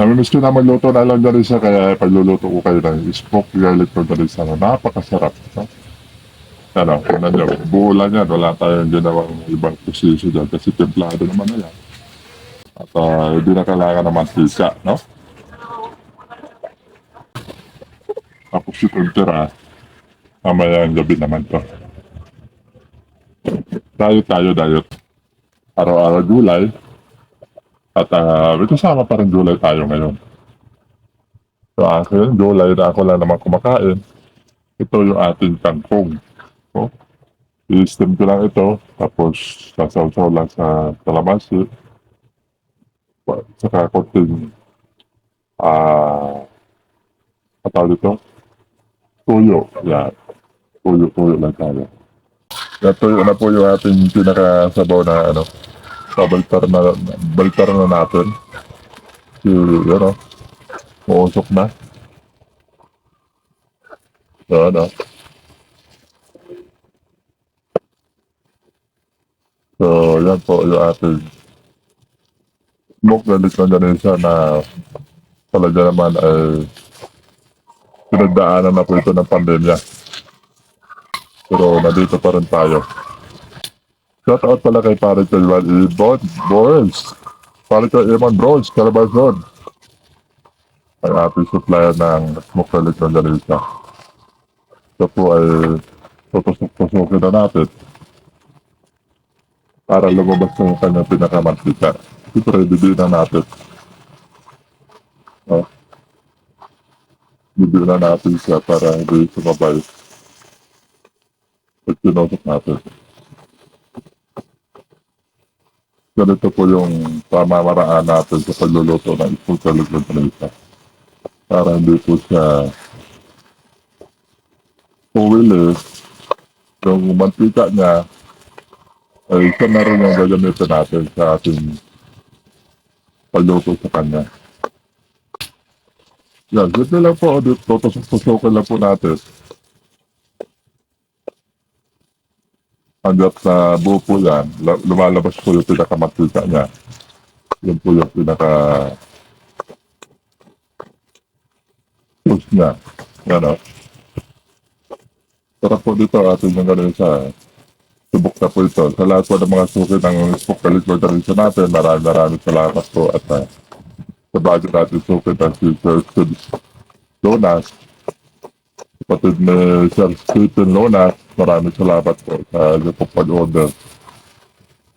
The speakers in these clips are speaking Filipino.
Namimiss ko na magluto na lang dyan siya kaya pagluluto ko kayo ng smoke garlic ko dyan siya. Napakasarap. No? Ano, kung nyo, buo lang yan. Wala tayong ginawang ibang posisyon dyan kasi templado naman na yan. At ah, hindi na kailangan ng mantika, no? Tapos itong tira, mamaya ang gabi naman to. Tayo tayo, diet. Araw-araw gulay. At uh, may kasama pa rin gulay tayo ngayon. So akin, gulay na ako lang naman kumakain. Ito yung ating kangkong. Oh. I-steam ko lang ito. Tapos sasaw-saw lang sa kalabasi. Pa- Saka konting ah uh, tawag dito? Tuyo. Yan. Tuyo-tuyo lang tayo. Yan, tuyo na po yung ating pinakasabaw na ano, pabaltar na, baltar na natin. Si, ano, uusok na. So, ano. So, yan po yung ating smoke na litron na siya na talaga naman ay pinagdaanan na po ito ng pandemya. Pero nandito pa rin tayo. Shout out pala kay pare ko Ivan Ibon Boris. Pare Ivan Bros, Calabazon. Ang ating supplier ng smoke electron Galisa. Ito po ay tutusok-tusokin na natin para lumabas yung kanyang pinakamantika. Siyempre, bibili na natin. Oh. Bibili na natin siya para hindi sumabay. Pag sinusok natin. Ganito po yung pamamaraan natin sa pagluluto ng isang talog ng panisa. Para hindi po siya puwili. Yung mantika niya, ay isa na rin yung gagamitin natin sa ating pagluto sa kanya. Yan, ganito lang po. Dito, tutusok-tusokan lang po natin. Hanggat sa buo po yan, la- lumalabas po yung pinakamakita niya. Yun po yung pinaka push niya. Yan o. Sarap po dito atin yung ganun sa subok na po ito. Sa lahat po ng mga suki ng smoke calicor tradition natin, maraming maraming salamat po at uh, sa bago natin suki ng Sir Sid Jonas kapatid ni Sir Stephen Lona, maraming salamat po sa inyong pag-order.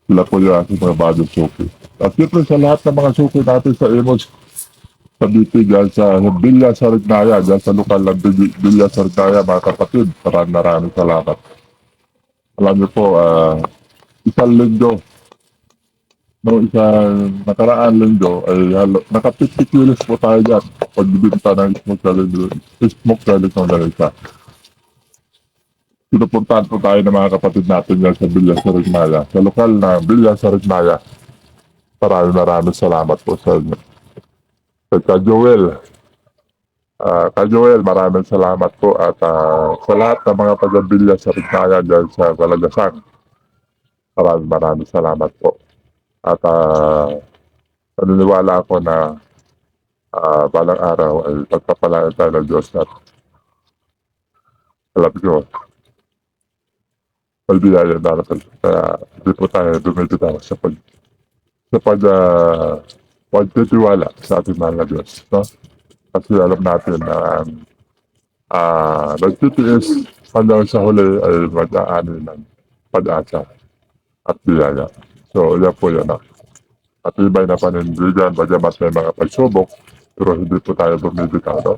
Sila po yung aking mga bagong suki. At siyempre sa lahat ng mga suki natin sa Emos, sa BP dyan sa Villa Sarignaya, dyan sa lokal ng Villa- Sarignaya, mga kapatid, maraming maraming salamat. Alam niyo po, ah, isang linggo, no, isang nakaraan linggo, ay halo, naka 50 kilos po tayo dyan pagbibinta ng smoke garlic, smoke garlic ng lalita. Pinupuntahan po tayo ng mga kapatid natin dyan sa Villa Sarignaya. Sa lokal na Villa Sarignaya. Maraming maraming salamat po sa inyo. Kay Ka Joel. Ah, Ka Joel, maraming salamat po at ah, sa lahat ng mga taga Villa Sarignaya dyan sa Galagasan. Maraming maraming salamat po. At ah, naniniwala ako na ah balang araw ay pagpapalaan tayo ng Diyos at alam ko, may biyaya darating. Kaya hindi po tayo dumibitaw sa pag sa pag uh, pagtitiwala sa ating na Diyos. No? Kasi alam natin na ah nagtitiis hanggang sa huli ay mag-aani ng pag-asa at biyaya. So, yan po yan. ah. At iba'y na panindigan, bagamat may mga pagsubok, pero hindi po tayo bumibitaw. No?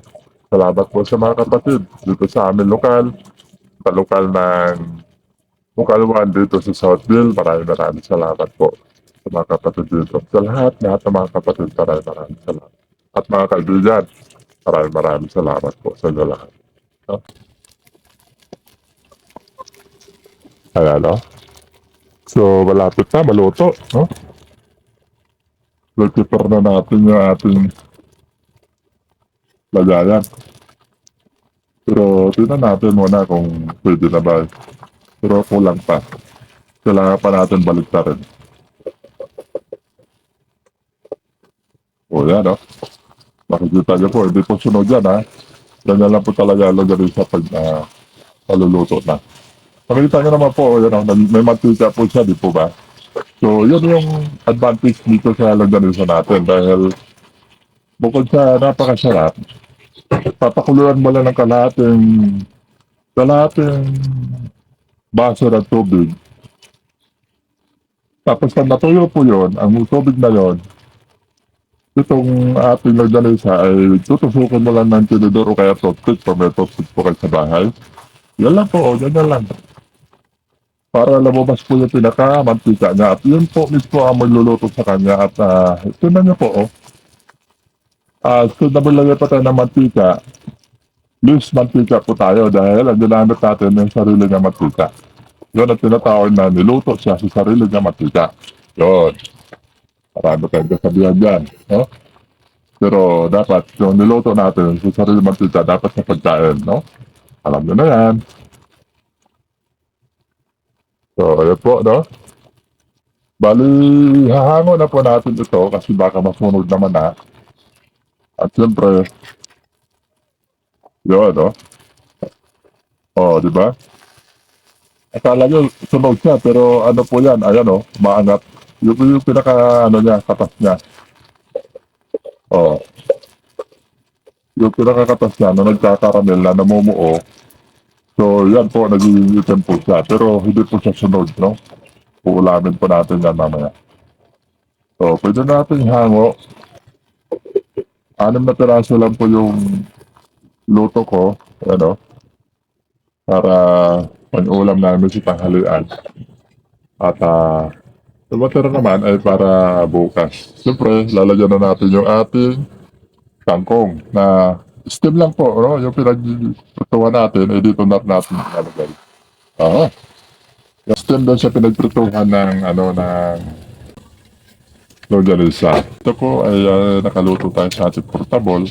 Salamat po sa mga kapatid dito sa amin lokal, sa lokal ng lokal 1 dito sa Southville. Maraming maraming salamat po sa mga kapatid dito. Sa lahat, lahat ng mga kapatid, maraming maraming salamat. At mga kaibigan, maraming maraming salamat po sa lahat. No? Ayan, no? So, malapit na, maluto, no? Prepare na natin yung ating lagayan. Pero tingnan natin muna kung pwede na ba. Pero kulang pa. Kailangan pa natin balik rin. O yan, no? Makikita niyo po, hindi po sunog yan ha. Ganyan lang po talaga lagay sa pag uh, paluluto na. Makikita niyo naman po, oh, nag- may mantika po siya, di po ba? So, yun yung advantage dito sa longganisa natin dahil bukod sa napakasarap, papakuluan mo lang ng kalahating kalahating baso ng tubig. Tapos pag natuyo po yun, ang tubig na yun, itong ating longganisa ay tutusukin mo lang ng tinidor o kaya toothpick pag may toothpick po kayo sa bahay. Yan lang po, oh, ganyan lang. Para lumabas po yung pinaka-mantika niya. At yun po mismo ang magluluto sa kanya. At uh, ito na niyo po, oh. Ah, so nabalagay pa tayo ng mantika. Loose mantika po tayo dahil ang ginamit natin yung sarili niya mantika. Yun ang tinatawag na niluto siya sa sarili niya mantika. Yun. Marami tayong kasabihan dyan. No? Pero dapat yung niluto natin sa sarili mantika dapat sa pagkain. No? Alam nyo na yan. So, ayun po, no? Bali, hahango na po natin ito kasi baka masunog naman na. At siyempre, yun, no? Oh, di ba? Akala nyo, sunog siya, pero ano po yan, ayan, oh, maangat. Yung, yung pinaka, ano niya, katas niya. Oh. Yung pinakakatas niya, na nagkakaramel na namumuo, So, yan po, nagiging po siya. Pero hindi po siya sunod, no? Uulamin po natin yan mamaya. So, pwede natin hango. Anim na piraso lang po yung luto ko, ano, para pang-ulam namin sa tanghalian. At, ah, yung naman ay para bukas. Siyempre, lalagyan na natin yung ating kangkong na steam lang po, no? Yung pinagprituhan natin, eh dito na natin ilalagay. Oo. Yung steam doon sa pinagprituhan ng, ano, ng longganisa. Ito po ay ah, nakaluto tayo sa ating portable.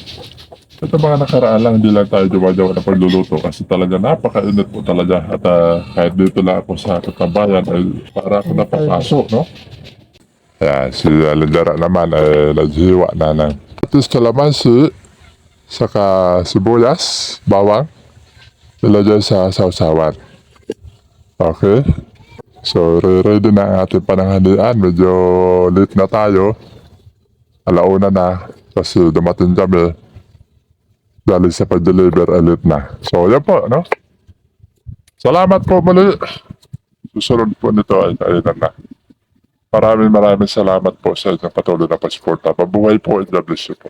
Ito mga nakaraan lang, hindi lang tayo jawa-jawa na pagluluto kasi talaga napakainit po talaga. At ah, kahit dito lang ako sa katambayan, ay para ako napapaso, no? Ayan, si Alindara naman ay naghiwa na ng atis kalamansi, saka sibuyas, bawang, ilagay sa sausawan. Okay? So, re-ready na ang ating pananghalian. Medyo late na tayo. Alauna na kasi dumating kami. Dahil sa pag-deliver, late na. So, yan po, no? Salamat po muli. Susunod po nito ay kainan na. Maraming maraming salamat po sa inyong patuloy na pagsuporta. Mabuhay po and God bless you po.